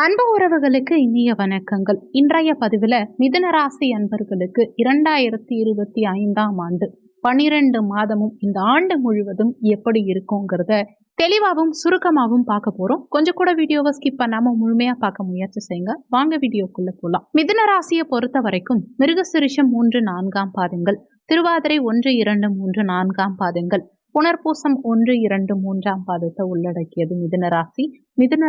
அன்பு உறவுகளுக்கு இனிய வணக்கங்கள். இன்றைய பதிவில் மிதனராசி அன்பர்களுக்கு இரண்டாயிரத்தி இருபத்தி ஐந்தாம் ஆண்டு பனிரெண்டு மாதமும் இந்த ஆண்டு முழுவதும் எப்படி இருக்குங்கிறத தெளிவாகவும் சுருக்கமாகவும் பார்க்க போறோம். கொஞ்சம் கூட வீடியோவை ஸ்கிப் பண்ணாம முழுமையா பார்க்க முயற்சி செய்யுங்க. வாங்க வீடியோக்குள்ள போலாம். மிதுன ராசியை பொறுத்த வரைக்கும் மிருகசிரிஷம் மூன்று நான்காம் பாதங்கள் திருவாதிரை ஒன்று இரண்டு மூன்று நான்காம் பாதங்கள் புனர்பூசம் ஒன்று இரண்டு மூன்றாம் பாதத்தை உள்ளடக்கியது மிதனராசி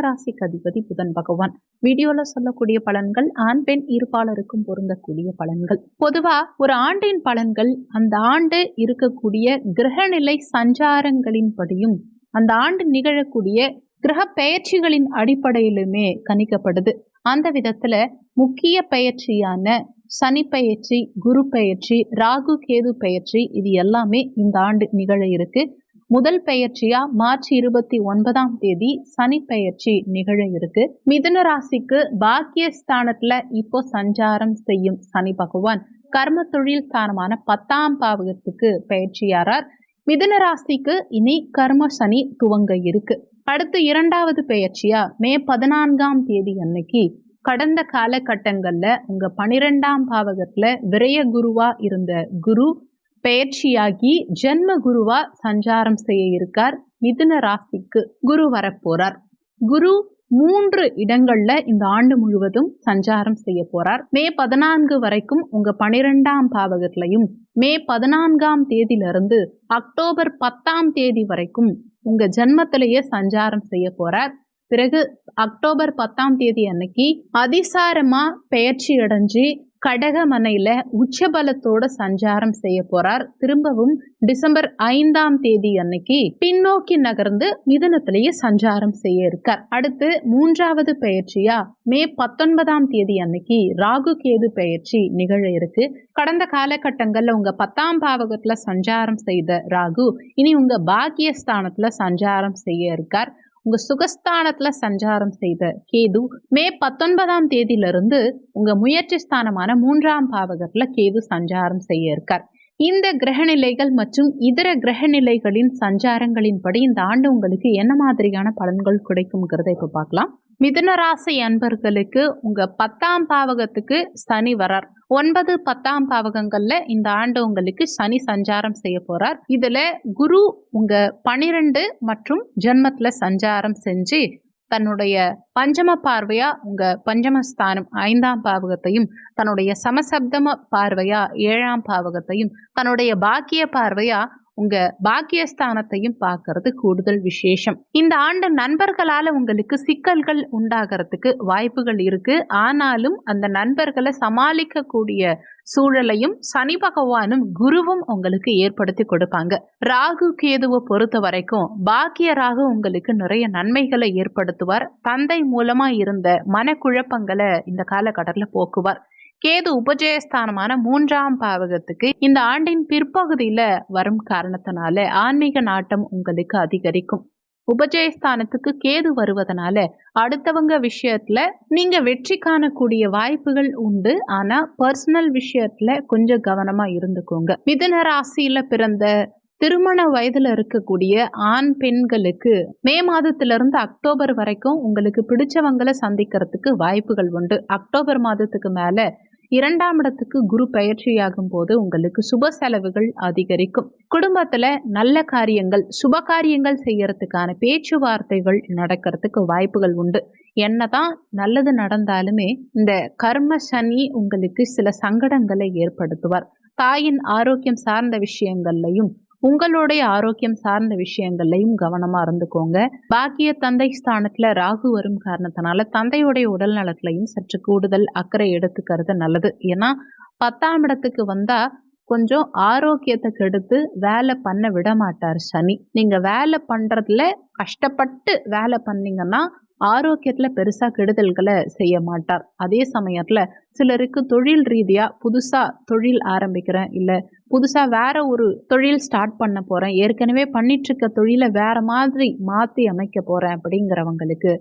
ராசி. கதிபதி அதிபதி புதன் பகவான். வீடியோல சொல்லக்கூடிய பலன்கள் ஆண் பெண் இருப்பாளருக்கும் பொருந்தக்கூடிய பலன்கள். பொதுவா ஒரு ஆண்டின் பலன்கள் அந்த ஆண்டு இருக்கக்கூடிய கிரகநிலை சஞ்சாரங்களின்படியும் அந்த ஆண்டு நிகழக்கூடிய கிரக பெயர்ச்சிகளின் அடிப்படையிலுமே கணிக்கப்படுது. அந்த விதத்துல முக்கிய பயிற்சியான சனி பயிற்சி குரு பயிற்சி ராகு கேது பயிற்சி இது எல்லாமே இந்த ஆண்டு நிகழ இருக்கு. முதல் பயிற்சியா மார்ச் இருபத்தி ஒன்பதாம் தேதி சனி பயிற்சி நிகழ இருக்கு. மிதுன ராசிக்கு பாக்கியஸ்தானத்துல இப்போ சஞ்சாரம் செய்யும் சனி பகவான் கர்ம தொழில் ஸ்தானமான பத்தாம் பாவகத்துக்கு பயிற்சியாரார். மிதுன ராசிக்கு இனி கர்ம சனி துவங்க இருக்கு. அடுத்து இரண்டாவது பெயர்ச்சியா மே பதினான்காம் தேதி அன்னைக்கு கடந்த காலகட்டங்களில் உங்க பனிரெண்டாம் பாவகத்துல விரய குருவா இருந்த குரு பெயர்ச்சியாகி ஜென்ம குருவா சஞ்சாரம் செய்ய இருக்கார். மிதுன ராசிக்கு குரு வரப்போறார் குரு மூன்று இடங்கள்ல இந்த ஆண்டு முழுவதும் சஞ்சாரம் செய்ய போறார். மே பதினான்கு வரைக்கும் உங்க பனிரெண்டாம் பாவகத்திலையும் மே பதினான்காம் தேதியிலிருந்து அக்டோபர் பத்தாம் தேதி வரைக்கும் உங்க ஜென்மத்திலேயே சஞ்சாரம் செய்ய போறார். பிறகு அக்டோபர் பத்தாம் தேதி அன்னைக்கு அதிசாரமா பெயர்ச்சி அடைஞ்சு கடகமனையில உச்சபலத்தோட சஞ்சாரம் செய்ய போறார். திரும்பவும் டிசம்பர் ஐந்தாம் தேதி அன்னைக்கு பின்னோக்கி நகர்ந்து மிதனத்திலேயே சஞ்சாரம் செய்ய இருக்கார். அடுத்து மூன்றாவது பயிற்சியா மே பத்தொன்பதாம் தேதி அன்னைக்கு ராகு கேது பயிற்சி நிகழ இருக்கு. கடந்த காலகட்டங்கள்ல உங்க பத்தாம் பாவகத்துல சஞ்சாரம் செய்த ராகு இனி உங்க பாக்கியஸ்தானத்துல சஞ்சாரம் செய்ய இருக்கார். உங்க சுகஸ்தானத்துல சஞ்சாரம் செய்த கேது மே பத்தொன்பதாம் தேதியிலிருந்து உங்க முயற்சி ஸ்தானமான மூன்றாம் பாவகத்துல கேது சஞ்சாரம் செய்ய இருக்கார். இந்த கிரகநிலைகள் மற்றும் இதர கிரகநிலைகளின் சஞ்சாரங்களின்படி இந்த ஆண்டு உங்களுக்கு என்ன மாதிரியான பலன்கள் கிடைக்கும்ங்கிறத இப்ப பார்க்கலாம். மிதுன ராசி அன்பர்களுக்கு உங்க பத்தாம் பாவகத்துக்கு சனி வரார். ஒன்பது பத்தாம் பாவகங்கள்ல இந்த ஆண்டு உங்களுக்கு சனி சஞ்சாரம் செய்ய போறார். இதுல குரு உங்க பனிரெண்டு மற்றும் ஜென்மத்துல சஞ்சாரம் செஞ்சு தன்னுடைய பஞ்சம பார்வையா உங்க பஞ்சமஸ்தானம் ஐந்தாம் பாவகத்தையும் தன்னுடைய சமசப்தம பார்வையா ஏழாம் பாவகத்தையும் தன்னுடைய பாக்கிய பார்வையா உங்க பாக்கியஸ்தானத்தையும் பார்க்கறது கூடுதல் விசேஷம். இந்த ஆண்டு நண்பர்களால உங்களுக்கு சிக்கல்கள் உண்டாகிறதுக்கு வாய்ப்புகள் இருக்கு. ஆனாலும் அந்த நண்பர்களை சமாளிக்கக்கூடிய சூழலையும் சனி பகவானும் குருவும் உங்களுக்கு ஏற்படுத்தி கொடுப்பாங்க. ராகு கேதுவை பொறுத்த வரைக்கும் பாக்கிய ராகு உங்களுக்கு நிறைய நன்மைகளை ஏற்படுத்துவார். தந்தை மூலமா இருந்த மனக்குழப்பங்களை இந்த காலகட்டத்தில் போக்குவார். கேது உபஜயஸ்தானமான மூன்றாம் பாவகத்துக்கு இந்த ஆண்டின் பிற்பகுதியில வரும் காரணத்தினால ஆன்மீக நாட்டம் உங்களுக்கு அதிகரிக்கும். உபஜயஸ்தானத்துக்கு கேது வருவதனால அடுத்தவங்க விஷயத்துல நீங்க வெற்றி காணக்கூடிய வாய்ப்புகள் உண்டு. ஆனா பர்சனல் விஷயத்துல கொஞ்சம் கவனமா இருந்துக்கோங்க. மிதன ராசியில பிறந்த திருமண வயதுல இருக்கக்கூடிய ஆண் பெண்களுக்கு மே மாதத்துல இருந்து அக்டோபர் வரைக்கும் உங்களுக்கு பிடிச்சவங்களை சந்திக்கிறதுக்கு வாய்ப்புகள் உண்டு. அக்டோபர் மாதத்துக்கு மேல இரண்டாம் இடத்துக்கு குரு பயிற்சியாகும் போது உங்களுக்கு சுப செலவுகள் அதிகரிக்கும். குடும்பத்துல நல்ல காரியங்கள் சுப காரியங்கள் செய்யறதுக்கான பேச்சுவார்த்தைகள் நடக்கிறதுக்கு வாய்ப்புகள் உண்டு. என்னதான் நல்லது நடந்தாலுமே இந்த கர்ம சனி உங்களுக்கு சில சங்கடங்களை ஏற்படுத்துவார். தாயின் ஆரோக்கியம் சார்ந்த விஷயங்கள்லையும் உங்களுடைய ஆரோக்கியம் சார்ந்த விஷயங்கள்லையும் கவனமா இருந்துக்கோங்க. பாக்கிய தந்தை ஸ்தானத்துல ராகு வரும் காரணத்தினால தந்தையுடைய உடல் நலத்திலையும் சற்று கூடுதல் அக்கறை எடுத்துக்கிறது நல்லது. ஏன்னா பத்தாம் இடத்துக்கு வந்தா கொஞ்சம் ஆரோக்கியத்தை கெடுத்து வேலை பண்ண விட மாட்டார் சனி. நீங்க வேலை பண்றதுல கஷ்டப்பட்டு வேலை பண்ணீங்கன்னா ஆரோக்கியத்துல பெருசா கெடுதல்களை செய்ய மாட்டார் அதே சமயத்துல சிலருக்கு தொழில் ரீதியா புதுசா தொழில் ஆரம்பிக்கிறேன். இல்ல புதுசா வேற ஒரு தொழில் ஸ்டார்ட் பண்ண போறேன். ஏற்கனவே பண்ணிட்டு இருக்க தொழிலை வேற மாதிரி மாத்தி அமைக்க போறேன் அப்படிங்கிறவங்களுக்கு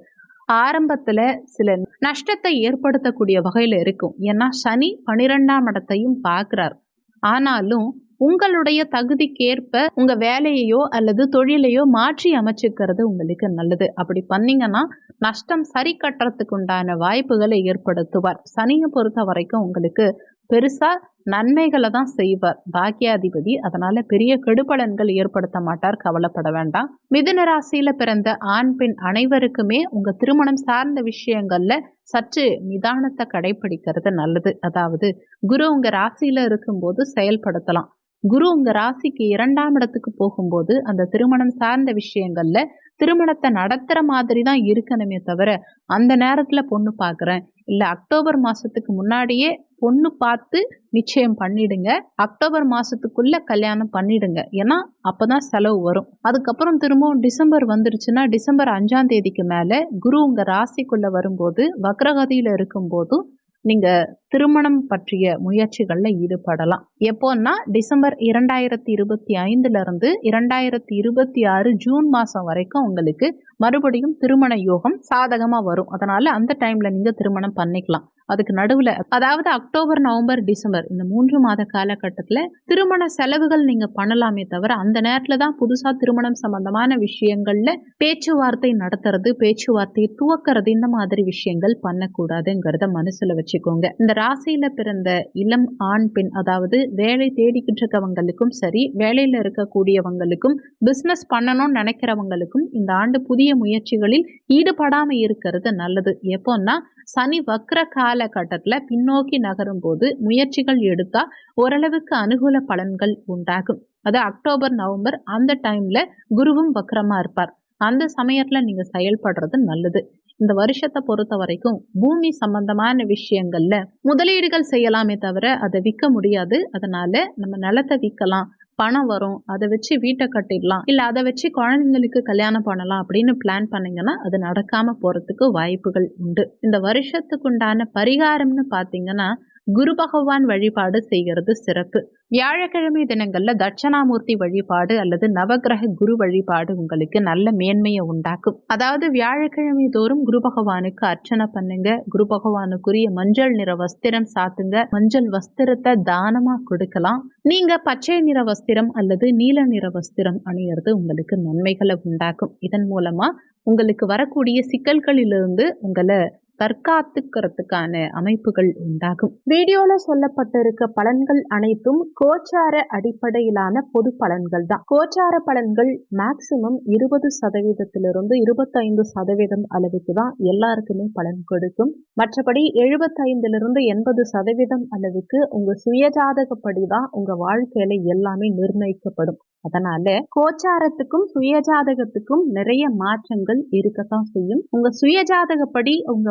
ஆரம்பத்துல சில நஷ்டத்தை ஏற்படுத்தக்கூடிய வகையில இருக்கும். ஏன்னா சனி பனிரெண்டாம் இடத்தையும் பார்க்குறார். ஆனாலும் உங்களுடைய தகுதிக்கேற்ப உங்க வேலையையோ அல்லது தொழிலையோ மாற்றி அமைச்சுக்கிறது உங்களுக்கு நல்லது. அப்படி பண்ணீங்கன்னா நஷ்டம் சரி கட்டுறதுக்கு உண்டான வாய்ப்புகளை ஏற்படுத்துவார். சனியை பொறுத்த வரைக்கும் உங்களுக்கு பெருசா நன்மைகளை தான் செய்வார். பாக்கியாதிபதி அதனால பெரிய கெடுபலன்கள் ஏற்படுத்த மாட்டார். கவலைப்பட வேண்டாம். மிதுன ராசியில பிறந்த ஆண் பெண் அனைவருக்குமே உங்க திருமணம் சார்ந்த விஷயங்கள்ல சற்று நிதானத்தை கடைபிடிக்கிறது நல்லது. அதாவது குரு உங்க ராசியில இருக்கும்போது செயல்படுத்தலாம். குரு உங்க ராசிக்கு இரண்டாம் இடத்துக்கு போகும்போது அந்த திருமணம் சார்ந்த விஷயங்கள்ல திருமணத்தை நடத்துற மாதிரி தான் இருக்கணுமே தவிர அந்த நேரத்துல பொண்ணு பார்க்குறேன் இல்லை அக்டோபர் மாசத்துக்கு முன்னாடியே பொண்ணு பார்த்து நிச்சயம் பண்ணிடுங்க. அக்டோபர் மாசத்துக்குள்ள கல்யாணம் பண்ணிடுங்க. ஏன்னா அப்பதான் செலவு வரும். அதுக்கப்புறம் திரும்பவும் டிசம்பர் வந்துருச்சுன்னா டிசம்பர் அஞ்சாம் தேதிக்கு மேல குரு உங்க ராசிக்குள்ள வரும்போது வக்ரகதியில இருக்கும்போதும் நீங்க திருமணம் பற்றிய முயற்சிகளில் ஈடுபடலாம். எப்போன்னா டிசம்பர் இரண்டாயிரத்தி இருபத்தி ஐந்துல இருந்து இரண்டாயிரத்தி இருபத்தி ஆறு ஜூன் மாசம் வரைக்கும் உங்களுக்கு மறுபடியும் திருமண யோகம் சாதகமா வரும். அதனால அந்த டைம்ல நீங்க திருமணம் பண்ணிக்கலாம். அதுக்கு நடுவில் அதாவது அக்டோபர் நவம்பர் டிசம்பர் இந்த மூன்று மாத காலகட்டத்தில் திருமண செலவுகள் நீங்கள் பண்ணலாமே தவிர அந்த நேரத்தில் தான் புதுசாக திருமணம் சம்பந்தமான விஷயங்களில் பேச்சுவார்த்தை நடத்துறது பேச்சுவார்த்தையை துவக்கிறது இந்த மாதிரி விஷயங்கள் பண்ணக்கூடாதுங்கிறத மனசில் வச்சுக்கோங்க. இந்த ராசியில் பிறந்த இளம் ஆண் பெண் அதாவது வேலை தேடிக்கிட்டு இருக்கவங்களுக்கும் சரி வேலையில் இருக்கக்கூடியவங்களுக்கும் பிஸ்னஸ் பண்ணணும்னு நினைக்கிறவங்களுக்கும் இந்த ஆண்டு புதிய முயற்சிகளில் ஈடுபடாமல் இருக்கிறது நல்லது. எப்போன்னா சனி வக்ர காலகட்டத்தில் பின்னோக்கி நகரும் போது முயற்சிகள் எடுத்தால் ஓரளவுக்கு அனுகூல பலன்கள் உண்டாகும். அது அக்டோபர் நவம்பர் அந்த டைம்ல குருவும் வக்ரமா இருப்பார். அந்த சமயத்துல நீங்க செயல்படுறது நல்லது. இந்த வருஷத்தை பொறுத்த வரைக்கும் பூமி சம்பந்தமான விஷயங்கள்ல முதலீடுகள் செய்யலாமே தவிர அதை விற்க முடியாது. அதனால நம்ம நிலத்தை விற்கலாம். பணம் வரும் அதை வச்சு வீட்டை கட்டிடலாம். இல்லை அதை வச்சு குழந்தைங்களுக்கு கல்யாணம் பண்ணலாம் அப்படின்னு பிளான் பண்ணீங்கன்னா அது நடக்காமல் போகிறதுக்கு வாய்ப்புகள் உண்டு. இந்த வருஷத்துக்குண்டான பரிகாரம்னு பார்த்தீங்கன்னா குரு பகவான் வழிபாடு செய்கிறது சிறப்பு. வியாழக்கிழமை தினங்கள்ல தட்சணாமூர்த்தி வழிபாடு அல்லது நவகிரக குரு வழிபாடு உங்களுக்கு நல்ல மேன்மையை உண்டாக்கும். அதாவது வியாழக்கிழமை தோறும் குரு பகவானுக்கு அர்ச்சனை பண்ணுங்க. குரு பகவானுக்குரிய மஞ்சள் நிற வஸ்திரம் சாத்துங்க. மஞ்சள் வஸ்திரத்தை தானமா கொடுக்கலாம். நீங்க பச்சை நிற வஸ்திரம் அல்லது நீல நிற வஸ்திரம் அணியறது உங்களுக்கு நன்மைகளை உண்டாக்கும். இதன் மூலமா உங்களுக்கு வரக்கூடிய சிக்கல்களிலிருந்து உங்களை தற்காத்துக்கிறதுக்கான அமைப்புகள் உண்டாகும். வீடியோல சொல்லப்பட்டிருக்க பலன்கள் அனைத்தும் கோச்சார அடிப்படையிலான பொது பலன்கள் தான். கோச்சார பலன்கள் மேக்சிமம் இருபது சதவீதத்திலிருந்து இருபத்தைந்து சதவீதம் அளவுக்கு தான் எல்லாருக்குமே பலன் கொடுக்கும். மற்றபடி எழுபத்தைந்திலிருந்து எண்பது சதவீதம் அளவுக்கு உங்க சுயஜாதகப்படி தான் உங்க வாழ்க்கையில எல்லாமே நிர்ணயிக்கப்படும். அதனால கோச்சாரத்துக்கும் சுயஜாதகத்துக்கும் நிறைய மாற்றங்கள் இருக்கத்தான் செய்யும். உங்க சுயஜாதகப்படி உங்க